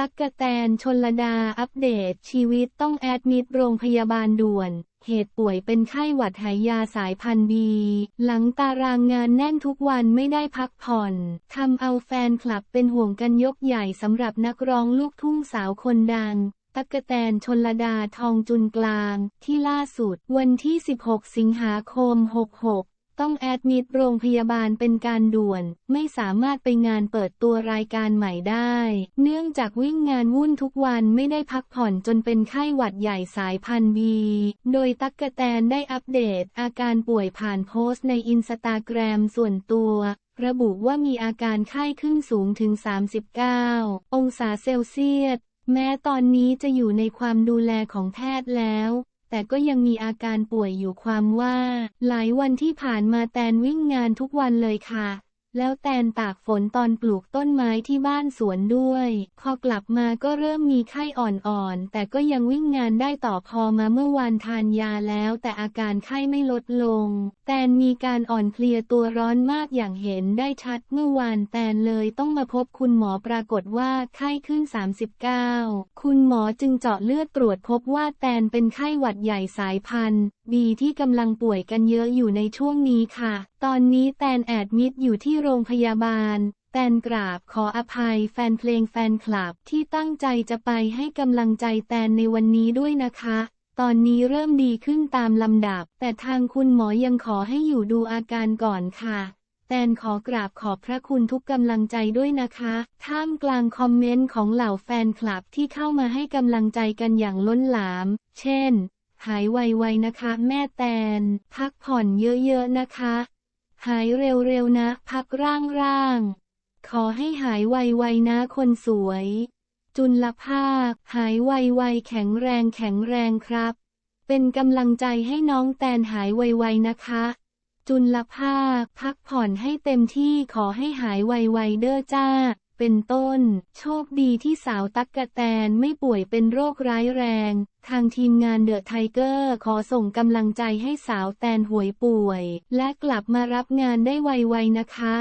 ตักกะแตนชนลดาอัปเดต ชีวิตต้องแอดมิดโรงพยาบาลด่วน เหตุป่วยเป็นไข้หวัดหายาสายพันธุ์บี หลังตารางงานแน่นทุกวันไม่ได้พักผ่อนทำเอาแฟนคลับเป็นห่วงกันยกใหญ่สำหรับนักร้องลูกทุ่งสาวคนดังตักกะแตนชนลดาทองจุนกลาง ที่ล่าสุด วันที่ 16 สิงหาคม 66 ต้องแอดมิดโรงพยาบาลเป็นการด่วน ไม่สามารถไปงานเปิดตัวรายการใหม่ได้ เนื่องจากวิ่งงานวุ่นทุกวันไม่ได้พักผ่อนจนเป็นไข้หวัดใหญ่สายพันธุ์บี โดยตั๊กกะแตนได้อัปเดตอาการป่วยผ่านโพสต์ในอินสตาแกรมส่วนตัวระบุว่ามีอาการไข้ขึ้นสูงถึง 39 องศาเซลเซียส แม้ตอนนี้จะอยู่ในความดูแลของแพทย์แล้ว แต่ก็ยังมีอาการป่วยอยู่ความว่า หลายวันที่ผ่านมาแตนวิ่งงานทุกวันเลยค่ะ แล้วแตนตากฝนตอนปลูกต้นไม้ที่บ้านสวนด้วย พอกลับมาก็เริ่มมีไข้อ่อนๆ แต่ก็ยังวิ่งงานได้ต่อพอมาเมื่อวานทานยาแล้วแต่อาการไข้ไม่ลดลง แตนมีการอ่อนเพลียตัวร้อนมากอย่างเห็นได้ชัดเมื่อวานแตนเลยต้องมาพบคุณหมอปรากฏว่าไข้ขึ้น 39 คุณหมอจึงเจาะเลือดตรวจพบว่าแตนเป็นไข้หวัดใหญ่สายพันธุ์ บีที่กำลังป่วยกันเยอะอยู่ในช่วงนี้ค่ะ ตอนนี้แตนแอดมิดอยู่ที่โรงพยาบาล แตนกราบขออภัยแฟนเพลงแฟนคลับที่ตั้งใจจะไปให้กำลังใจแตนในวันนี้ด้วยนะคะตอนนี้เริ่มดีขึ้นตามลำดับ แต่ทางคุณหมอยังขอให้อยู่ดูอาการก่อนค่ะ แตนขอกราบขอบพระคุณทุกกำลังใจด้วยนะคะ ท่ามกลางคอมเมนต์ของเหล่าแฟนคลับที่เข้ามาให้กำลังใจกันอย่างล้นหลาม เช่น หายไวๆนะคะ แม่แตน พักผ่อนเยอะๆนะคะ หายเร็วๆนะ พักร่างๆ ขอให้หายไวๆนะคนสวย จุลภาค หายไวๆแข็งแรงแข็งแรงครับ เป็นกำลังใจให้น้องแตนหายไวๆนะคะ จุลภาค พักผ่อนให้เต็มที่ขอให้หายไวๆเด้อจ้า เป็นต้น โชคดีที่สาวตั๊กกะแตนไม่ป่วยเป็นโรคร้ายแรง ทางทีมงานเดอะไทเกอร์ขอส่งกำลังใจให้สาวแตนหวยป่วย และกลับมารับงานได้ไวๆนะคะ